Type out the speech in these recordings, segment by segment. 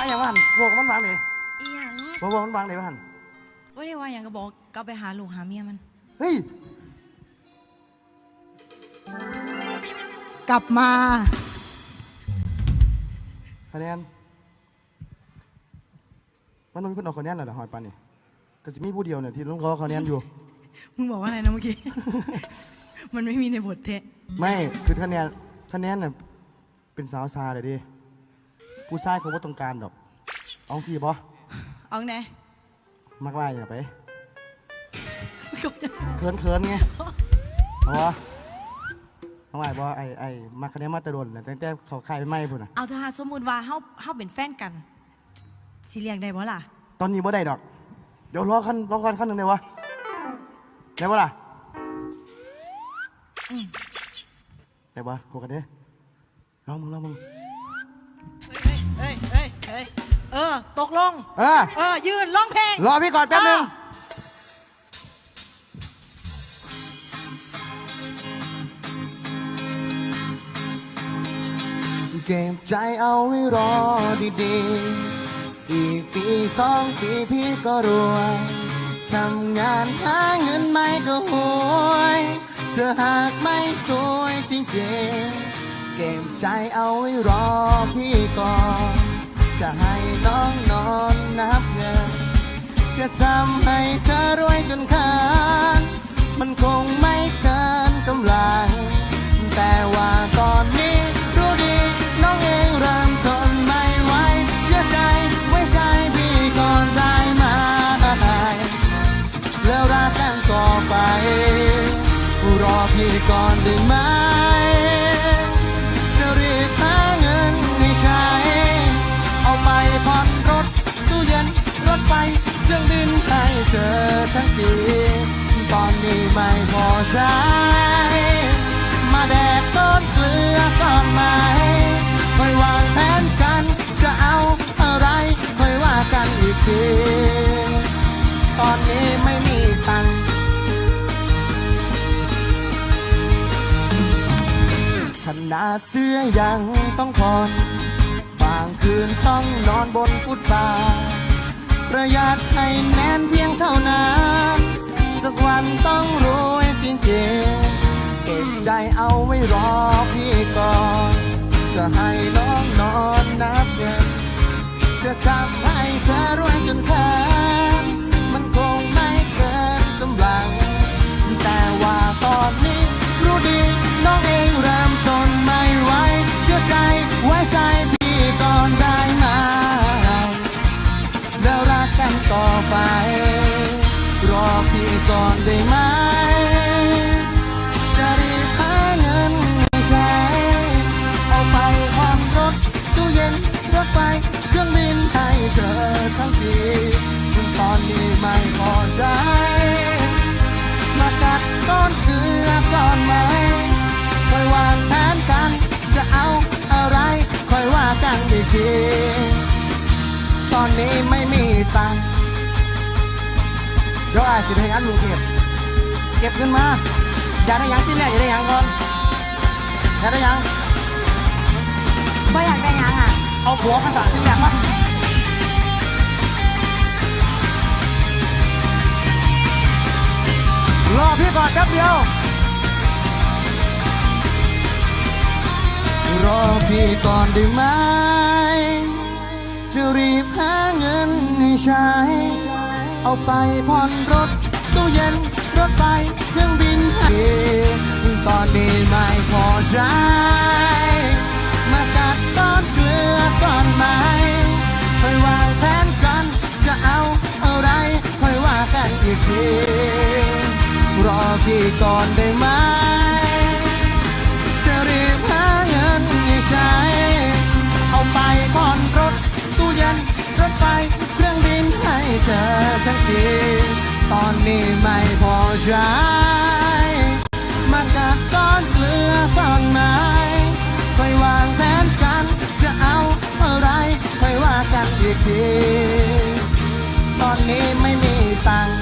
ไอ้อย่างว่าหันพวกมันวางเลยอีหยังพวกมันวางเลยว่าหันว่าได้ว่าหยังก็บอกกลับไปหาลูกหาเมียมัน เฮ้ย กลับมาคะแนนมันต้องมีคนเอาคะแนนเหรอเดี๋ยวหอยปานนี่ก็จะมีผู้เดียวเนี่ยที่ต้องรอคะแนนอยู่ มึงบอกว่าอะไรนะเมื่อกี้ มันไม่มีในบทเทะไม่คือคะแนนคะแนนน่ะเป็นสาวซาเลยดิ ผู้ชายเขาว่าต้องการดอกเอาสิบอเอาไงมักว่าอย่าไปเขินเขินๆไงเอาวะเอาไว้บอไอไอมักคะแนนมาแตะดนน่ะตั้งแต่เขาขายไม่พุ่นน่ะเอาถ้าสมมุติว่าเฮาเฮาเป็นแฟนกันสิเรียกได้บ่ล่ะ ตอนนี้บ่ได้ดอก เดี๋ยวรอขั้นรอขั้นขั้นหนึ่งเลยวะได้ปะล่ะได้ปะโคกันเด้ลองมึงลองมึง เฮ้ยเฮ้ยเฮ้ยเออ ตกลง เออ เออ ยืนร้องเพลง รอพี่ก่อนแป๊บนึงเออเก็บใจเอาไว้รอดีๆ อีกปีสองปีพี่ก็รวยทำงานหาเงินไม่ก็หวย เธอหากไม่สวยจริงๆ เก็บใจเอาไว้รอพี่ก่อน จะให้น้องนอนนับเงิน จะทำให้เธอรวยจนขินมันคงไม่เกินกำลัง แต่ว่าตอนนี้รู้ดีน้องเองเริ่มทนไม่ไหวเชื่อใจไว้ใจพี่ก่อนได้ไหมแล้วรักกันต่อไป รอพี่ก่อนได้ไหม ตอนนี้ไม่พอใช้มาแดกต้นเกลือก่อนไหมค่อยวางแผนกัน จะเอาอะไรค่อยว่ากันอีกทีตอนนี้ไม่มีตังขนาดเสื้อยังต้องผ่อนบางคืนต้องนอนบนฟุตบาทประหยัดให้แน่นเพียงเท่านั้น สักวันต้องรวยจริงๆ เก็บใจเอาไว้รอพี่ก่อน จะให้น้องนอนนับเงินจะทำให้เธอรวยจนแค้นมันคงไม่เกินกำลัง แต่ว่าตอนนี้รู้ดีน้องเองเริ่มทนไม่ไหวเชื่อใจไว้ใจพี่ก่อนได้ไหมแล้วรักกันต่อไป ก่อนได้ไหมจะรีบหาเงินใช้เอาไปผ่อนรถตู้เย็นรถไฟเครื่องบินให้เธอทั้งทีตอนนี้ไม่พอใจมากัดก้อนเกลือก่อนไหมค่อยวางแผนกัน จะเอาอะไรค่อยว่ากันอีกทีตอนนี้ไม่ ดี๋ยวอาจสิไปงานลุงเก็บเก็บขึ้นมาอยากได้หยังที่แรกอยากได้หยังก่อนอยากได้หยังไม่อยากได้หยังอะเอาผัวกันสารที่แรกมารอพี่ก่อนแป๊บเดียว รอพี่ก่อนได้ไหมจะรีบหาเงินให้ใช้ เอาไปผ่อนรถ ตู้เย็นรถไฟเครื่องบินให้ตอนนี้ไม่พอใช้มากัดต้นเกลือก่อนไหมค่อยวางแผนกัน จะเอาอะไรค่อยว่ากันอีกที รอพี่ก่อนได้ไหมีตอนนี้ไม่พอใช้มากัดก้อนเกลือก่อนไหมค่อยวางแผนกัน จะเอาอะไรค่อยว่ากันอีกที ตอนนี้ไม่มีตังค์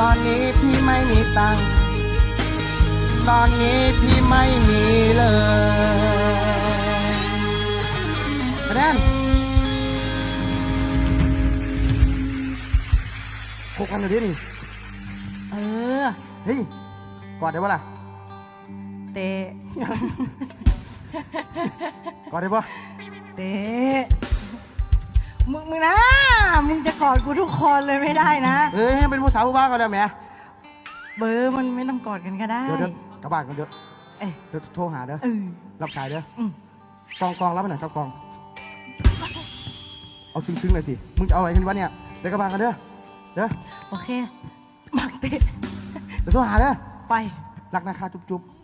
ตอนนี้พี่ไม่มีตังค์ตอนนี้พี่ไม่มีเลยแรน พกกันเลยดินี่เออ เฮ้ยกอดได้ปะล่ะเตะ กอดได้ปะเตะ มึงมึงนะ มึงจะกอดกูทุกคนเลยไม่ได้นะ เอ้ยเป็นผู้สาวผู้บ้ากันแล้วแหมเบอร์มันไม่ต้องกอดกันก็ได้ เดี๋ยวเดี๋ยวกลับบ้านกันเดี๋ยวเอ้ยเดี๋ยวโทรหาเด้อเออ รับสายเด้ออืมกองกองรับไปหน่อยครับกอง เอาซึ้งๆหน่อยสิ มึงจะเอาอะไรกันวะเนี่ยเดี๋ยวกลับบ้านกันเด้อ เด้อโอเคมักเตะเดี๋ยวโทรหาเด้อไป รักนะคะจุ๊บๆ